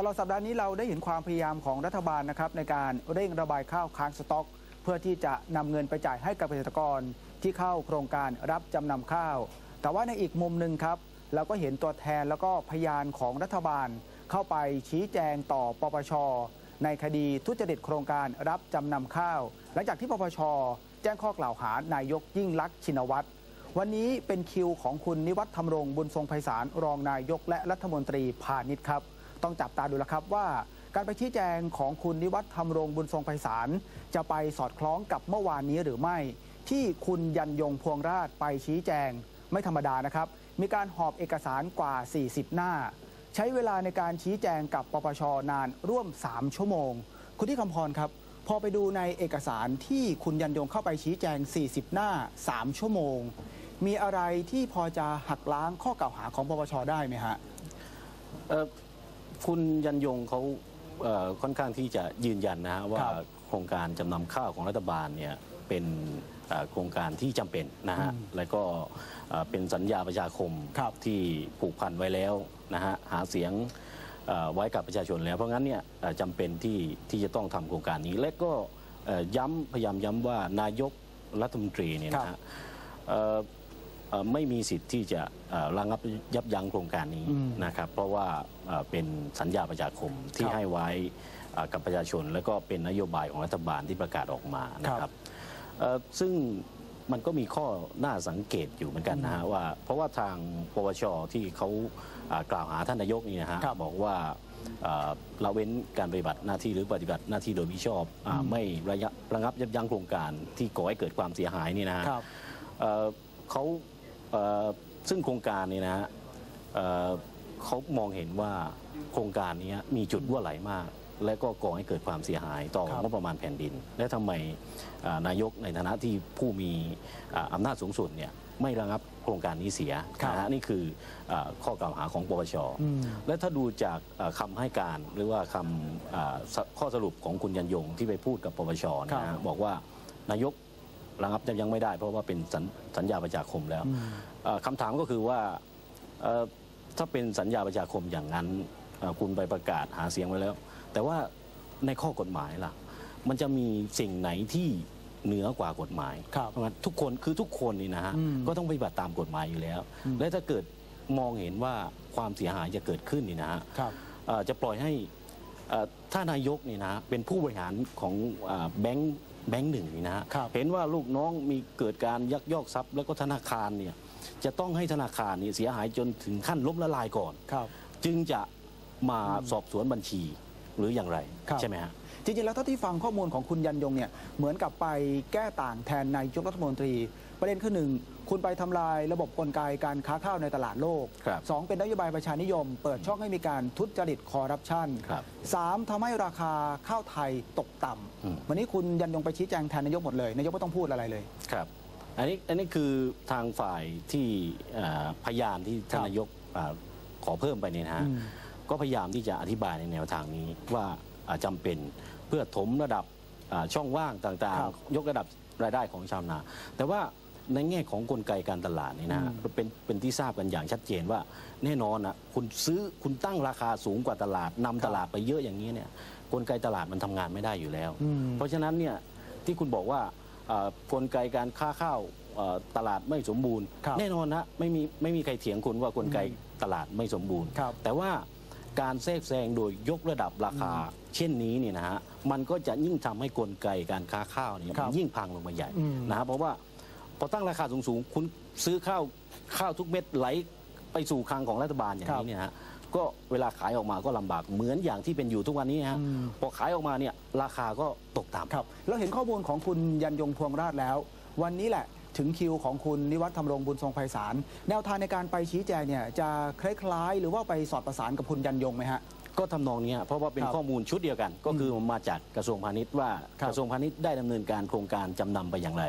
ตลอดสัปดาห์นี้เราได้เห็นความพยายามของรัฐบาลนะครับในการเร่งระบายข้าวค้างสต็อก เพื่อที่จะนำเงินไปจ่ายให้กับเกษตรกรที่เข้าโครงการรับจำนำข้าว แต่ว่าในอีกมุมหนึ่งครับเราก็เห็นตัวแทนแล้วก็พยานของรัฐบาล เข้าไปชี้แจงต่อปปช ในคดีทุจริตโครงการรับจำนำข้าว หลังจากที่ปปช แจ้งข้อกล่าวหานายกยิ่งลักษณ์ชินวัตรวันนี้เป็นคิวของคุณนิวัฒน์ธรรมรงค์บุญทรงไพศาลรองนายกและรัฐมนตรีพาณิชย์ครับ ต้องจับตาดูแล้วครับว่าการไปชี้แจงของคุณนิวัฒน์ธรรมรงค์บุญทรงไพศาลจะไปสอดคล้องกับเมื่อวานนี้หรือไม่ ที่คุณยันยงพวงราชไปชี้แจงไม่ธรรมดานะครับ มีการหอบเอกสารกว่า 40 หน้า ใช้เวลาในการชี้แจงกับปปชนานร่วม 3 ชั่วโมง คุณที่คำพรครับ พอไปดูในเอกสารที่คุณยันยงเข้าไปชี้แจง 40 หน้า 3 ชั่วโมง มีอะไรที่พอจะหักล้างข้อกล่าวหาของปปชได้ไหมฮะ คุณยันยงเขาเอ่อค่อนข้างที่จะยืนยันนะฮะว่าครับโครงการจำนำข้าวของรัฐบาลเนี่ยเป็นเอ่อโครงการที่จำเป็นนะฮะอืมแล้วก็เอ่อเป็นสัญญาประชาคมครับที่ผูกพันไว้แล้วนะฮะ หาเสียงเอ่อไว้กับประชาชนแล้ว เพราะงั้นเนี่ยเอ่อจำเป็นที่ที่จะต้องทำโครงการนี้ และก็เอ่อย้ำพยายามย้ำว่านายกรัฐมนตรีเนี่ยนะครัฮะบเอ่อเอ่อ ไม่มีสิทธิ์ที่จะเอ่อระงับยับยั้งโครงการนี้อืมนะครับเพราะว่าเอ่อเป็นสัญญาประชาคมที่ครับให้ไว้เอ่อกับประชาชน แล้วก็เป็นนโยบายของรัฐบาลที่ประกาศออกมานะคครัรับบเอ่อซึ่งมันก็มีข้อน่าสังเกตอยู่เหมือนกันนะฮะว่า เพราะว่าทางปวชที่เขาอ่ากล่าวหาท่านนายกนี่นะฮะครับบอกว่าเอ่อละเว้นการปฏิบัติหน้าที่หรือปฏิบัติหน้าที่โดยมิชอบอ่าอืมไม่ระยะระงับยับยั้งโครงการที่ก่อให้เกิดความเสียหายนี่นะฮะครับเอ่อเขาเอ่อ ซึ่งโครงการนี้นะฮะเอ่อเขามองเห็นว่าโครงการนี้มีจุดรั่วไหลมาก และก็ก่อให้เกิดความเสียหายต่อครับงบประมาณแผ่นดิน และทำไมอ่านายกในฐานะที่ผู้มีอ่าอำนาจสูงสุดเนี่ยไม่ระงับโครงการนี้เสียครับนะฮะนี่คืออาข้อกล่าวหาของปปชอืมและถ้าดูจากเอ่อคำให้การหรือว่าคำอ่าสข้อสรุปของคุณยันยงที่ไปพูดกับปปชเนยนะครัฮะบบอกว่านายก ระงับยังไม่ได้ เพราะว่าเป็นสัญสัญญาประชาคมแล้วอืมเอ่อคำถามก็คือว่าเอ่อถ้าเป็นสัญญาประชาคมอย่างนั้นเอ่อคุณไปประกาศหาเสียงไว้แล้ว แต่ว่าในข้อกฎหมายล่ะ มันจะมีสิ่งไหนที่เหนือกว่ากฎหมายครับเพราะงั้นทุกคนคือทุกคนนี่นะฮะอืมก็ต้องปฏิบัติตามกฎหมายอยู่แล้วอืมและถ้าเกิดมองเห็นว่าความเสียหายจะเกิดขึ้นนี่นะฮะครับเอ่อจะปล่อยให้เอ่อถ้านายกนี่นะฮะเป็นผู้บริหารของเอ่อแบงค์ แบงค์หนึ่งนี่นะฮะครับ เห็นว่าลูกน้องมีเกิดการยักยอกทรัพย์แล้วก็ธนาคารเนี่ยจะต้องให้ธนาคารนี่เสียหายจนถึงขั้นล้มละลายก่อน ครับ จึงจะมาสอบสวนบัญชีหรืออย่างไรครับ ใช่ไหมฮะ จริงๆ แล้วเท่าที่ฟังข้อมูลของคุณยันยงเนี่ยเหมือนกับไปแก้ต่างแทนนายกรัฐมนตรี ประเด็นคือหนึ่งคุณไปทำลายระบบกลไกการค้าข้าวในตลาดโลกครับสองเป็นนโยบายประชานิยม เปิดช่องให้มีการทุจริตคอร์รัปชันครับสามทำให้ราคาข้าวไทยตกต่อืมำวันนี้คุณยันยงไปชี้แจงแทนนายกหมดเลย นายกไม่ต้องพูดอะไรเลยครับอันนี้อันนี้คือทางฝ่ายที่เอ่อพยานที่ท่านครับนายกอ่าขอเพิ่มไปเนี่ยนะฮะอืมก็พยายามที่จะอธิบายในแนวทางนี้ว่าอ่าจำเป็นเพื่อถมระดับอ่าช่องว่างต่างครับๆยกระดับรายได้ของชาวนา แต่ว่า ในแง่ของกลไกการตลาดนี่นะฮะอืมเป็นเป็นที่ทราบกันอย่างชัดเจนว่า แน่นอนนะคุณซื้อคุณตั้งราคาสูงกว่าตลาดนำตลาดไปเยอะอย่างนี้เนี่ยกลไกตลาดมันทำงานไม่ได้อยู่แล้วอืมเพราะฉะนั้นเนี่ยที่คุณบอกว่าเอ่อกลไกการค้าข้าวเอ่อตลาดไม่สมบูรณ์ครับแน่นอนนะไม่มีไม่มีใครเถียงคุณว่ากลไกตลาดไม่สมบูรณ์ครับแต่ว่าการแทรกแซงโดยยกระดับราคา เช่นนี้เนี่ยนะฮะมันก็จะยิ่งทำให้กลไกการค้าข้าวเนี่ยครัมับนยิ่งพังลงมาใหญ่อืมนะฮะเพราะว่า พอตั้งราคาสูงๆ คุณซื้อข้าวข้าวทุกเม็ดไหลไปสู่คลังของรัฐบาลอย่างนี้เนี่ยฮะก็เวลาขายออกมาก็ลำบากเหมือนอย่างที่เป็นอยู่ทุกวันนี้ฮะอืมพอขายออกมาเนี่ยราคาก็ตกต่ำครับเราเห็นข้อมูลของคุณยันยงพวงราชแล้ว วันนี้แหละถึงคิวของคุณนิวัฒน์ธรรมรงค์บุญทรงไพศาลแนวทางในการไปชี้แจงเนี่ยจะคล้ายๆ หรือว่าไปสอดประสานกับคุณยันยงไหมฮะก็ทำนองนี้ฮะเพราะว่าเป็นครับข้อมูลชุดเดียวกัน ก็คือมาจากกระทรวงพาณิชย์ว่าครับกระทรวงพาณิชย์ได้ดำเนินการโครงการจำนำไปอย่างไร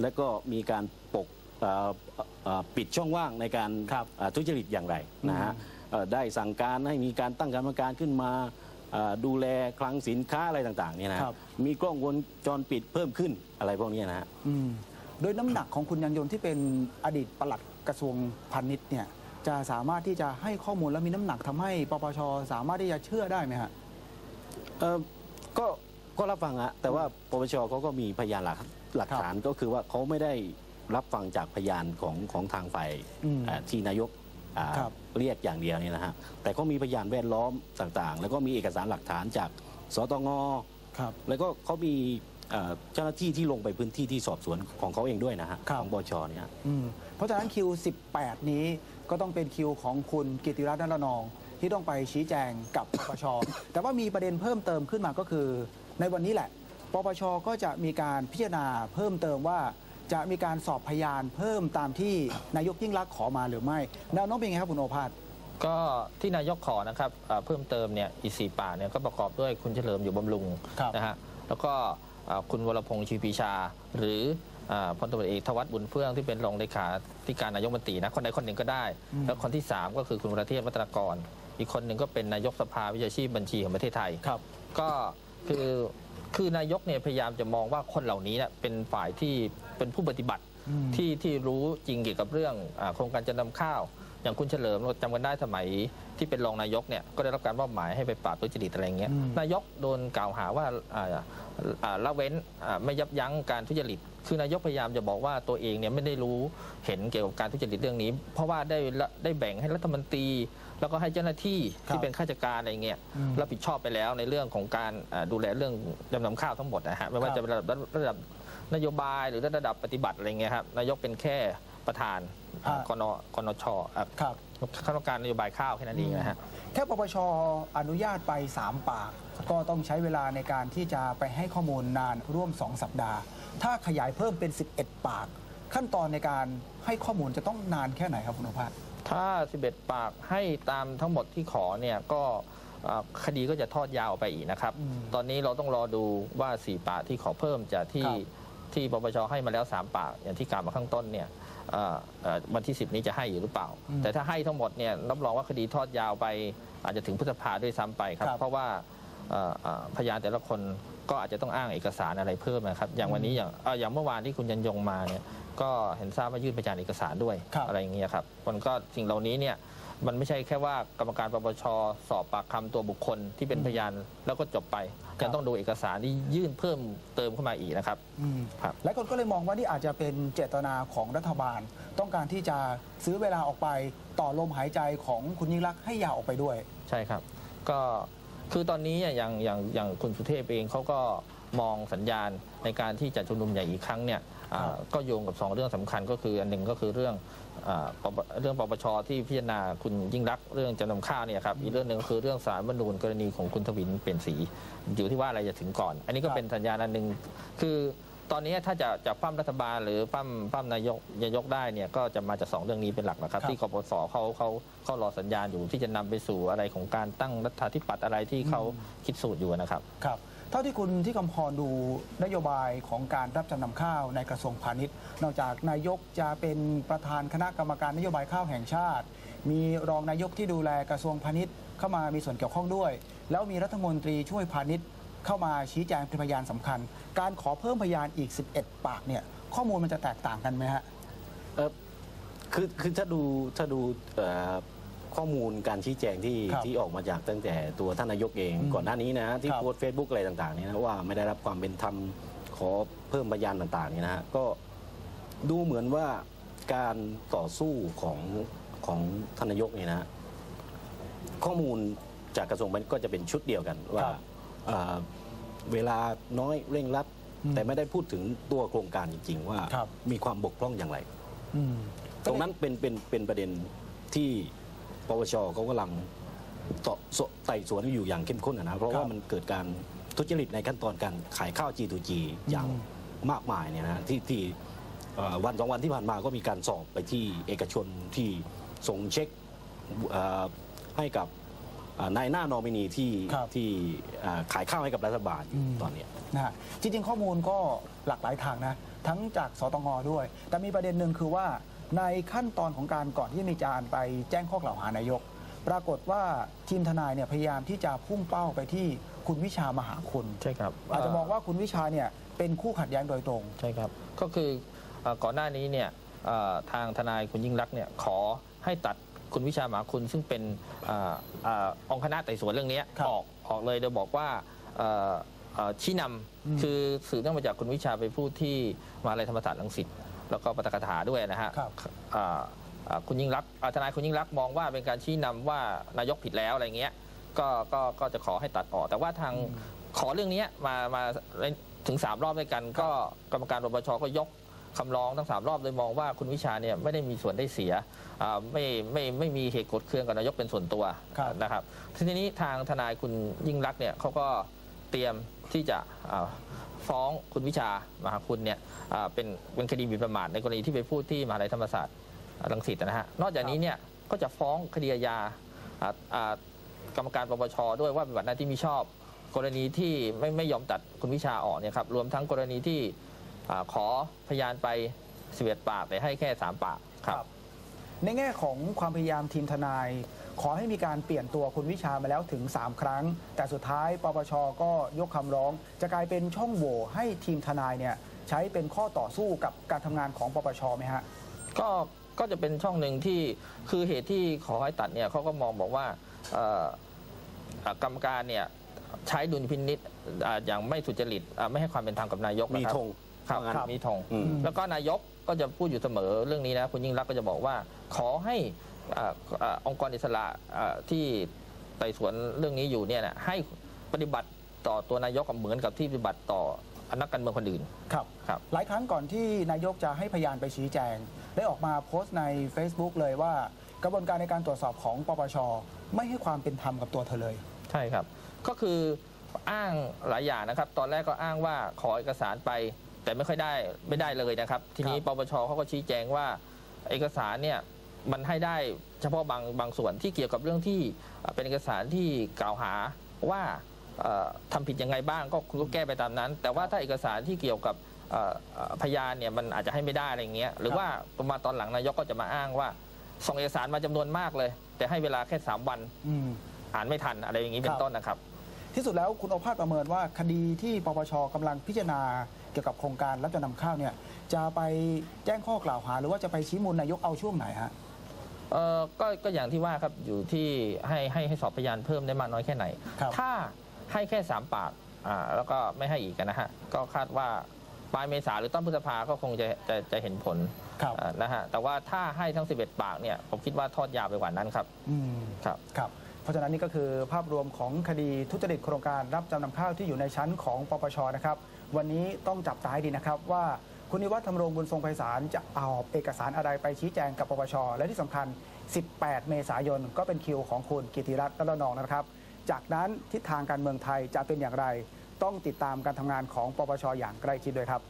และก็มีการปกเอ่อเอ่อปิดช่องว่างในการครับเอ่อทุจริตอย่างไรนะฮะเอ่อได้สั่งการให้มีการตั้งกรรมการขึ้นมาเอ่อดูแลคลังสินค้าอะไรต่างๆเนี่ยนะครับมีกล้องวงจรปิดเพิ่มขึ้นอะไรพวกนี้นะฮะอืมโดยน้ำหนักของคุณยันยงที่เป็นอดีตปลัดกระทรวงพาณิชย์เนี่ยจะสามารถที่จะให้ข้อมูลและมีน้ำหนักทำให้ปปชสามารถที่จะเชื่อได้ไหมฮะเอ่อก็ ก็รับฟังอะแต่ว่าปปชเขาก็มีพยานหลักหลักครับฐานก็คือว่าเขาไม่ได้รับฟังจากพยานของของทางฝ่ายอืมเอ่อที่นายกอ่าครับเรียกอย่างเดียวเนี่ยนะฮะแต่ก็มีพยานแวดล้อมต่างๆ แล้วก็มีเอกสารหลักฐานจากสตงครับแล้วก็เขามีเอ่อเจ้าหน้าที่ที่ลงไปพื้นที่ที่สอบสวนของเขาเองด้วยนะฮะครับของบชเนี่ยอืมเพราะฉะนั้นคิว 18 นี้ก็ต้องเป็นคิวของคุณกิติรัตน์นรนอง ที่ต้องไปชี้แจงกับปปชแต่ว่ามีประเด็นเพิ่มเติมขึ้นมาก็คือ ในวันนี้แหละ ปปชก็จะมีการพิจารณาเพิ่มเติมว่าจะมีการสอบพยานเพิ่มตามที่นายกยิ่งรักษณ์ขอมาหรือไม่แนวโน้มเป็นไงครับคุณโอภาส ก็ที่นายกขอนะครับเอ่อเพิ่มเติมเนี่ยอีกสี่ปากเนี่ยก็ประกอบด้วยคุณเฉลิมอยู่บำรุงครับ นะฮะแล้วก็เอ่อคุณวรพงษ์ชีปีชา หรือเอ่อพลตำรวจเอกธวัฒน์บุญเฟื่องที่เป็นรองเลขาธิการนายกมนตรีนะคนใดคนหนึ่งก็ได้อืมแล้วคนที่ 3 ก็คือคุณวรเทพวัฒนากร อีกคนหนึ่งก็เป็นนายกสภาวิชาชีพบัญชีของประเทศไทย ครับ ก็ คือคือนายกเนี่ยพยายามจะมองว่าคนเหล่านี้เนี่ยเป็นฝ่ายที่เป็นผู้ปฏิบัติอืมที่ที่รู้จริงเกี่ยวกับเรื่องอาโครงการจะนำข้าว อย่างคุณเฉลิมเราจำกันได้สมัยที่เป็นรองนายกเนี่ยก็ได้รับการมอบหมายให้ไปปราบทุจริตอะไรเงี้ยอืมนายกโดนกล่าวหาว่าอ่าอ่าละเว้นอ่าไม่ยับยั้งการทุจริต คือนายกพยายามจะบอกว่าตัวเองเนี่ยไม่ได้รู้เห็นเกี่ยวกับการทุจริตเรื่องนี้ เพราะว่าได้ละได้แบ่งให้รัฐมนตรี แล้วก็ให้เจ้าหน้าที่ครับที่เป็นข้าราชการอะไรเงี้ยอืมรับผิดชอบไปแล้วในเรื่องของการอ่าดูแลเรื่องจำนำข้าวทั้งหมดนะฮะไม่ว่าครับจะเป็นระดับระดับนโยบายหรือระดับปฏิบัติอะไรเงี้ยครับนายกเป็นแค่ประธานอ่ากนกนชอะครับข้าราชการนโยบายข้าวแค่นั้นเองนะฮะแค่ปปชอนุญาตไป 3 ปาก ก็ต้องใช้เวลาในการที่จะไปให้ข้อมูลนานร่วม 2 สัปดาห์ ถ้าขยายเพิ่มเป็น 11 ปาก ขั้นตอนในการให้ข้อมูลจะต้องนานแค่ไหนครับคุณโอภาส ถ้า 11 ปากให้ตามทั้งหมดที่ขอเนี่ยก็อ่าคดีก็จะทอดยาวออกไปอีกนะครับอืมตอนนี้เราต้องรอดูว่า 4 ปากที่ขอเพิ่มจากที่ครับที่ปปชให้มาแล้ว 3 ปากอย่างที่กล่าวมาข้างต้นเนี่ยอ่าเอ่อวันที่ 10 นี้จะให้อยู่หรือเปล่าอืมแต่ถ้าให้ทั้งหมดเนี่ยรับรองว่าคดีทอดยาวไป อาจจะถึงพฤษภาด้วยซ้ำไปครับครับ เพราะว่าเอ่อเอ่อพยานแต่ละคนก็อาจจะต้องอ้างเอกสารอะไรเพิ่มนะครับ อย่างวันนี้อย่างเอ่ออย่างเมื่อวานที่คุณยันยงมาเนี่ย ก็เห็นทราบว่ายื่นพยานเอกสารด้วยครับอะไรอย่างเงี้ยครับมันก็สิ่งเหล่านี้เนี่ยมันไม่ใช่แค่ว่ากรรมการปปชสอบปากคำตัวบุคคลที่เป็นพยานแล้วก็จบไปยังต้องดูเอกสารที่ยื่นเพิ่มเติมเข้ามาอีกนะครับ อืมครับ หลายคนก็เลยมองว่านี่อาจจะเป็นเจตนาของรัฐบาล ต้องการที่จะซื้อเวลาออกไปต่อลมหายใจของคุณยิ่งรักษณ์ให้ยาวออกไปด้วย ใช่ครับ ก็คือตอนนี้อย่างอย่างอย่างคุณสุเทพเองเขาก็ มองสัญญาณในการที่จะชุมนุมใหญ่อีกครั้งเนี่ยอ่าครับก็โยงกับสองเรื่องสำคัญก็คืออันหนึ่งก็คือเรื่องอ่าปปเรื่องปปชที่พิจารณาคุณยิ่งรักษณ์เรื่องจำนำข้าวเนี่ยครับอีกเรื่องหนึ่งก็คือเรื่องสารบรรนูนกรณีของคุณทวินเปลี่ยนสีอยู่ที่ว่าอะไรจะถึงก่อน อันนี้ก็ครับเป็นสัญญาณอันหนึ่งคือตอนนี้ถ้าจะจะปั้มรัฐบาลหรือปั้มปั้มนายกนายกได้เนี่ยก็จะมาจากสองเรื่องนี้เป็นหลักนะครับ ครับ ที่กปปสเขาเขาเขารอสัญญาณอยู่ที่จะนำไปสู่อะไรของการตั้งรัฐาธิปัตย์อะไรที่เขาคิดสูตรอยู่นะครับ ครับ เท่าที่คุณที่กำพรดูนโยบายของการรับจำนำข้าวในกระทรวงพาณิชย์ นอกจากนายกจะเป็นประธานคณะกรรมการนโยบายข้าวแห่งชาติ มีรองนายกที่ดูแลกระทรวงพาณิชย์เข้ามามีส่วนเกี่ยวข้องด้วย แล้วมีรัฐมนตรีช่วยพาณิชย์เข้ามาชี้แจงเป็นพยานสำคัญ การขอเพิ่มพยานอีก 11 ปากเนี่ยข้อมูลมันจะแตกต่างกันไหมฮะเออคือคือถ้าดูถ้าดูเข้อมูลการชี้แจงที่ครับที่ออกมาจากตั้งแต่ตัวท่านนายกเอง อืมก่อนหน้านี้นะที่ครับ โพสต์เฟซบุ๊กอะไรต่างๆเนี่ยนะว่าไม่ได้รับความเป็นธรรมขอเพิ่มพยานต่างๆเนี่ยนะฮะก็ดูเหมือนว่าการต่อสู้ของของท่านนายกเนี่ยนะฮะข้อมูลจากกระทรวงพาณิชย์ก็จะเป็นชุดเดียวกันว่าครับเอ่อเวลาน้อยเร่งรัด อืมแต่ไม่ได้พูดถึงตัวโครงการจริง ๆ ว่าครับ มีความบกพร่องอย่างไร อืม ตรงนั้นเป็นเป็นเป็นประเด็นที่ ปปชเขากำลังต่อสไต่สวนอยู่อย่างเข้มข้นอะนะเพราะครับว่ามันเกิดการทุจริตในขั้นตอนการขายข้าว G2G อย่างอืมมากมายเนี่ยนะที่ที่เอ่อวันสองวันที่ผ่านมาก็มีการสอบไปที่เอกชนที่ส่งเช็คเอ่อให้กับเอ่อนายหน้านอมินีที่ครับที่เอ่อขายข้าวให้กับรัฐบาลอยู่อืมตอนเนี้ยนะฮะจริงๆข้อมูลก็หลากหลายทางนะ ทั้งจากสตงด้วย แต่มีประเด็นหนึ่งคือว่า ในขั้นตอนของการก่อนที่มีการไปแจ้งข้อกล่าวหานายก ปรากฏว่าทีมทนายเนี่ยพยายามที่จะพุ่งเป้าไปที่คุณวิชามหาคุณใช่ครับอาจจะมองว่าคุณวิชาเนี่ยเป็นคู่ขัดแย้งโดยตรงใช่ครับ ก็คือเอ่อก่อนหน้านี้เนี่ยเอ่อทางทนายคุณยิ่งรักษณ์เนี่ยขอให้ตัดคุณวิชาหมาคุณซึ่งเป็นอ่าอ่าองค์คณะไต่สวนเรื่องนี้ครับออกออกเลยโดยบอกว่าเอ่อเอ่อชี้นำคือสื่อเนื่องมาจากคุณวิชาไปพูดที่มหาลัยธรรมศาสตร์ลังสิต แล้วก็ปาฐกถาด้วยนะฮะครับ อ่าอ่าคุณยิ่งรักษณ์อ่าทนายคุณยิ่งรักษณ์มองว่าเป็นการชี้นำว่านายกผิดแล้วอะไรเงี้ยก็ก็ก็จะขอให้ตัดออก แต่ว่าทางขอเรื่องเนี้ยมามาถึง 3 รอบด้วยกัน ก็กรรมการปปชก็ยกคำร้องทั้ง 3 รอบโดยมองว่าคุณวิชาเนี่ยไม่ได้มีส่วนได้เสียอ่าไม่ไม่ไม่มีเหตุกดเคืองกับนายกเป็นส่วนตัวครับ นะครับทีนี้ทางทนายคุณยิ่งรักษณ์เนี่ยเขาก็เตรียม ที่จะฟ้องคุณวิชามหาคุณเนี่ยเป็นเป็นคดีหมิ่นประมาทในกรณีที่ไปพูดที่มหาลัยธรรมศาสตร์รังสิตนะฮะนอกจากนี้เนี่ยก็จะฟ้องคดีอาญากรรมการปปชด้วยว่าปฏิบัติหน้าที่มิชอบ กรณีที่ไม่ไม่ยอมตัดคุณวิชาออกเนี่ยครับรวมทั้งกรณีที่ขอพยานไป11ปากแต่ให้แค่3ปากครับ ในแง่ของความพยายามทีมทนาย ขอให้มีการเปลี่ยนตัวคุณวิชามาแล้วถึง 3 ครั้ง แต่สุดท้ายปปชก็ยกคำร้อง จะกลายเป็นช่องโหว่ให้ทีมทนายเนี่ยใช้เป็นข้อต่อสู้กับการทำงานของปปชไหมฮะก็ก็จะเป็นช่องหนึ่งที่คือเหตุที่ขอให้ตัดเนี่ยเขาก็มองบอกว่าเอ่ออ่ากรรมการเนี่ยใช้ดุลพินิษอ่าอย่างไม่สุจริตอ่าไม่ให้ความเป็นธรรมกับนายกมีนะครับธงครับว่างั้น มีธงอืม แล้วก็นายกก็จะพูดอยู่เสมอเรื่องนี้นะคุณยิ่งรักษณ์ก็จะบอกว่า ขอให้ อ่าอ่าองค์กรอิสระอ่าที่ไต่สวนเรื่องนี้อยู่เนี่ยนะให้ปฏิบัติต่อตัวนายกเหมือนกับที่ปฏิบัติต่อนักการเมืองคนอื่นครับครับ หลายครั้งก่อนที่นายกจะให้พยานไปชี้แจง ได้ออกมาโพสต์ใน Facebook เลยว่ากระบวนการในการตรวจสอบของปปช ไม่ให้ความเป็นธรรมกับตัวเธอเลย ใช่ครับ ก็คืออ้างหลายอย่างนะครับ ตอนแรกก็อ้างว่าขอเอกสารไป แต่ไม่ค่อยได้ไม่ได้เลยนะครับ ทีนี้ครับปปชเขาก็ชี้แจงว่าเอกสารเนี่ย มันให้ได้เฉพาะบางบางส่วนที่เกี่ยวกับเรื่องที่เอ่อเป็นเอกสารที่กล่าวหาว่าเอ่อทำผิดยังไงบ้างก็คุณก็แก้ไปตามนั้น แต่ว่าถ้าเอกสารที่เกี่ยวกับเอ่อเอ่อพยานเนี่ยมันอาจจะให้ไม่ได้อะไรเงี้ยหรือว่าประมาณตอนหลังนายกก็จะมาอ้างว่าส่งเอกสารมาจำนวนมากเลย แต่ให้เวลาแค่สามวันอืมอ่านไม่ทันอะไรอย่างนี้เป็ครันบต้นนะครับ ที่สุดแล้วคุณโอภาสประเมินว่าคดีที่ปปชกำลังพิจารณาเกี่ยวกับโครงการรับจำนำข้าวเนี่ยจะไปแจ้งข้อกล่าวหา หรือว่าจะไปชี้มูลนายกเอาช่วงไหนฮะ เออก็ก็อย่างที่ว่าครับอยู่ที่ให้ให้ให้สอบพยานเพิ่มได้มากน้อยแค่ไหน ครับ ถ้าให้แค่ 3 ปากอ่าแล้วก็ไม่ให้อีกนะฮะ ก็คาดว่าปลายเมษาหรือต้นพฤษภาก็คงจะจะจะเห็นผลครับ อ่านะฮะแต่ว่าถ้าให้ทั้ง 11 ปากเนี่ยผมคิดว่าทอดยาวไปกว่านั้นครับอืม ครับ ครับ เพราะฉะนั้นนี่ก็คือภาพรวมของคดีทุจริตโครงการรับจำนำข้าวที่อยู่ในชั้นของปปชนะครับ วันนี้ต้องจับตาให้ดีนะครับว่า คุณนิวัฒน์ธรรมรงบุญทรงไพศาลจะเอาเอกสารอะไรไปชี้แจงกับปปช และที่สำคัญ 18 เมษายนก็เป็นคิวของคุณกิติรัตน์รัตนนองนะครับ จากนั้นทิศทางการเมืองไทยจะเป็นอย่างไร ต้องติดตามการทำงานของปปชอย่างใกล้ชิดด้วยครับ